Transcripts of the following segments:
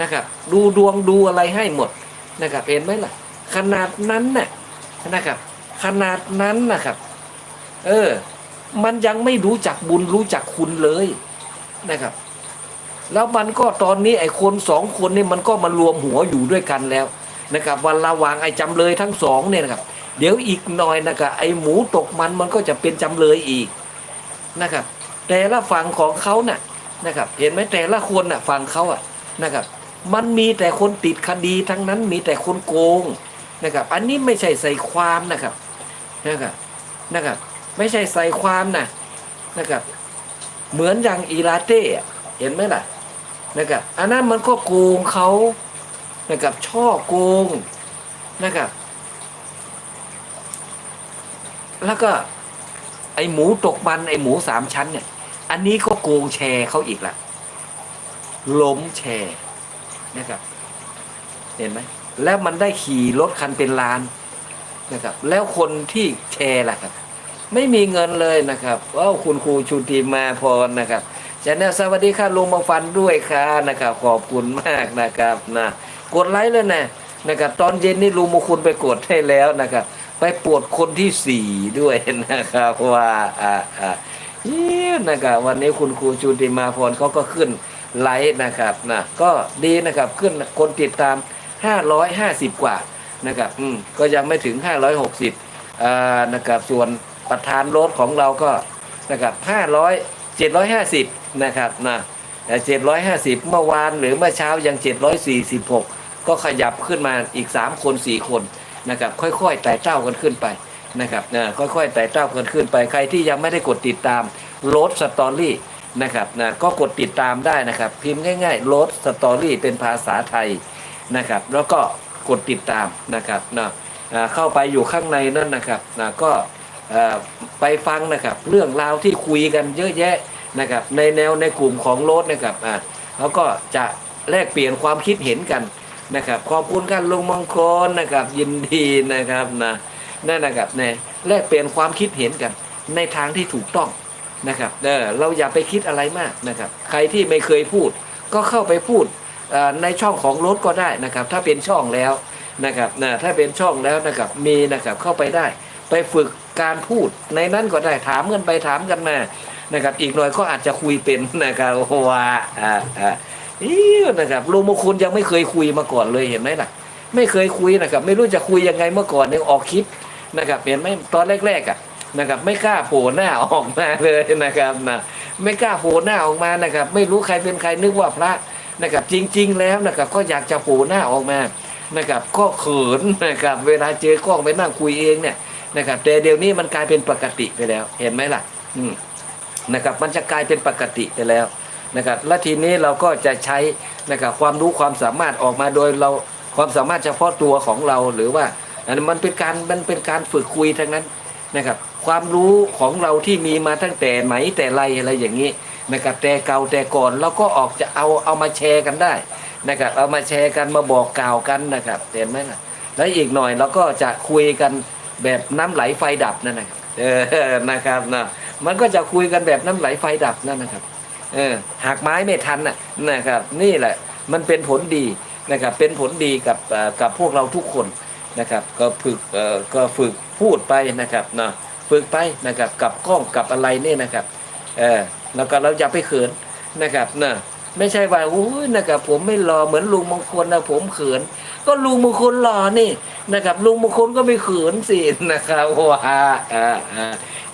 นะครับ ดูดวงดูอะไรให้หมดนะครับเห็นไหมล่ะ ขนาดนั้นน่ะนะครับ ขนาดนั้นนะครับ เออ มันยังไม่รู้จักบุญรู้จักคุณเลยนะครับ แล้วมันก็ตอนนี้ไอ้คนสองคนนี่มันก็มารวมหัวอยู่ด้วยกันแล้วนะครับ วันระวางไอ้จำเลยทั้งสองเนี่ยนะครับ เดี๋ยวอีกหน่อยนะครับไอ้หมูตกมันมันก็จะเป็นจำเลยอีกนะครับแต่ละฝั่งของเขาน่ะนะครับ เห็นไหมแต่ละคนน่ะฝั่งเขาอะนะครับ มันมีแต่คนติดคดีทั้งนั้นมีแต่คนโกงนะครับ อันนี้ไม่ใช่ใส่ความนะครับนะครับนะครับ ไม่ใช่ใส่ความนะนะครับ เหมือนอย่างอีลาเต้เห็นไหมล่ะนะครับอันนั้นมันก็โกงเขานะครับช่อโกงนะครับ แล้วก็ไอหมูตกมันไอหมูสามชั้นเนี่ย อันนี้ก็โกงแชร์เขาอีกละล้มแชร์ นะครับ เห็นไหมแล้วมันได้ขี่รถคันเป็นล้านนะครับ แล้วคนที่แชร์ล่ะครับ ไม่มีเงินเลยนะครับว้าวคุณครูชุติมาพรนะครับชาแนลสวัสดีค่ะลุงมาฟันด้วยค่ะนะครับ ขอบคุณมากนะครับนะกดไลค์เลยนะนะครับ ตอนเย็นนี่ลุงมงคุณไปกดให้แล้วนะครับ ไปปวดคนที่สี่ด้วยนะครับว่าอ่าอ่าเยี่ยนะครับวันนี้คุณครูชุติมาพรเขาก็ขึ้น ไลค์นะครับนะก็ดีนะครับขึ้นคนติดตาม 550 กว่านะครับอืมก็ยังไม่ถึง 560อ่านะครับส่วนประธานรถของเราก็นะครับ500 750นะครับนะแต่750 เมื่อวานหรือเมื่อเช้ายัง 746 ก็ขยับขึ้นมาอีก 3 คน 4 คนนะครับค่อยๆไต่เต้ากันขึ้นไปนะครับนะค่อยๆไต่เต้ากันขึ้นไปใครที่ยังไม่ได้กดติดตามรถสตอรี่ นะครับนะก็กดติดตามได้นะครับ พิมพ์ง่ายๆโรถสตอรี่เป็นภาษาไทยนะครับ แล้วก็กดติดตามนะครับนะเข้าไปอยู่ข้างในนั่นนะครับนะก็ไปฟังนะครับเรื่องราวที่คุยกันเยอะแยะนะครับ ในแนวในกลุ่มของโรถนะครับอ่าแล้วก็จะแลกเปลี่ยนความคิดเห็นกันนะครับ ขอบคุณกันลุงมงคลนะครับ ยินดีนะครับนะนั่นนะครับเนี่ยแลกเปลี่ยนความคิดเห็นกัน ในทางที่ถูกต้อง นะครับเออเราอย่าไปคิดอะไรมากนะครับ ใครที่ไม่เคยพูด ก็เข้าไปพูดในช่องของรถก็ได้นะครับ ถ้าเป็นช่องแล้วนะครับนะถ้าเป็นช่องแล้วนะครับมีนะครับเข้าไปได้ ไปฝึกการพูดในนั้นก็ได้ถามกันไปถามกันมานะครับ อีกหน่อยก็อาจจะคุยเป็นนะครับว่าอ่าอ่าอีนะครับลุงมงคลยังไม่เคยคุยมาก่อนเลยเห็นไหมล่ะ ไม่เคยคุยนะครับ ไม่รู้จะคุยยังไงเมื่อก่อนเนี่ยออกคลิปนะครับ เห็นไหมตอนแรกๆอะ นะครับ ไม่กล้าโผล่หน้าออกมาเลยนะครับนะไม่กล้าโผล่หน้าออกมานะครับ ไม่รู้ใครเป็นใครนึกว่าพระนะครับจริง ๆ แล้วนะครับก็อยากจะโผล่หน้าออกมานะครับก็เขินนะครับเวลาเจอกล้องไปนั่งคุยเองเนี่ยนะครับแต่เดี๋ยวนี้มันกลายเป็นปกติไปแล้ว เห็นไหมล่ะอืมนะครับมันจะกลายเป็นปกติไปแล้วนะครับและทีนี้เราก็จะใช้นะครับความรู้ความสามารถออกมาโดยเราความสามารถเฉพาะตัวของเราหรือว่าอันนั้นมันเป็นการมันเป็นการฝึกคุยทั้งนั้น นะครับ ความรู้ของเราที่มีมาตั้งแต่ไหนแต่ไรอะไรอย่างนี้นะครับแต่เก่าแต่ก่อนเราก็ออกจะเอาเอามาแชร์กันได้นะครับ เอามาแชร์กันมาบอกกล่าวกันนะครับเห็นไหมล่ะแล้วอีกหน่อยเราก็จะคุยกันแบบน้ำไหลไฟดับนั่นนะครับเออนะครับนะมันก็จะคุยกันแบบน้ำไหลไฟดับนั่นนะครับเออหักไม้ไม่ทันน่ะนะครับ นี่แหละมันเป็นผลดีนะครับเป็นผลดีกับกับพวกเราทุกคนนะครับ ก็ฝึกเอ่อก็ฝึก พูดไปนะครับเนาะฝึกไปนะครับกับกล้องกับอะไรเนี่ยนะครับเออแล้วก็เราอย่าไปเขินนะครับเนาะไม่ใช่ว่าอ้ยนะครับผมไม่รอเหมือนลุงมงคลนะผมเขิน ก็ลุงมงคลรอนี่นะครับ ลุงมงคลก็ไม่เขินสินะครับว่าอ่าอ่า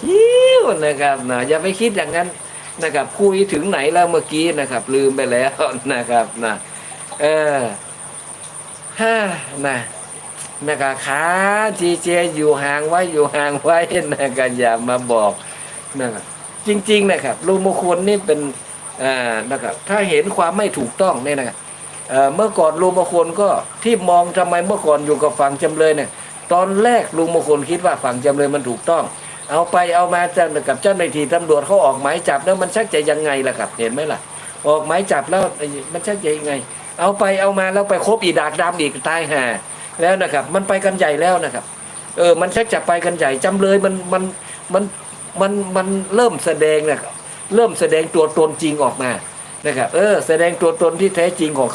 ยิ้วนะครับเนาะอย่าไปคิดอย่างนั้นนะครับคุยถึงไหนแล้วเมื่อกี้นะครับ ลืมไปแล้วนะครับนะเออฮ่านะ นะครับขาจีเจอยู่ห่างไว้อยู่ห่างไว้นะครับอย่ามาบอกนะครับจริง ๆ นะครับลุงมงคลนี่เป็นอ่านะครับถ้าเห็นความไม่ถูกต้องเนี่ยนะครับเมื่อก่อนลุงมงคลก็ที่มองทำไมเมื่อก่อนอยู่กับฝั่งจำเลยเนี่ยตอนแรกลุงมงคลคิดว่าฝั่งจำเลยมันถูกต้อง เอาไปเอามาจะกับเจ้าหน้าที่ตำรวจเขาออกหมายจับแล้วมันชักจะยังไงล่ะครับเห็นไหมล่ะ ออกหมายจับแล้วมันชักจะยังไง เอาไปเอามาแล้วไปคบอีดากดำอีกตายห่า แล้วนะครับ มันไปกันใหญ่แล้วนะครับ เออ มันชักจะไปกันใหญ่จำเลยมันมันมันมันมันเริ่มแสดงนะครับเริ่มแสดงตัวตนจริงออกมานะครับ เออ แสดงตัวตนที่แท้จริงของ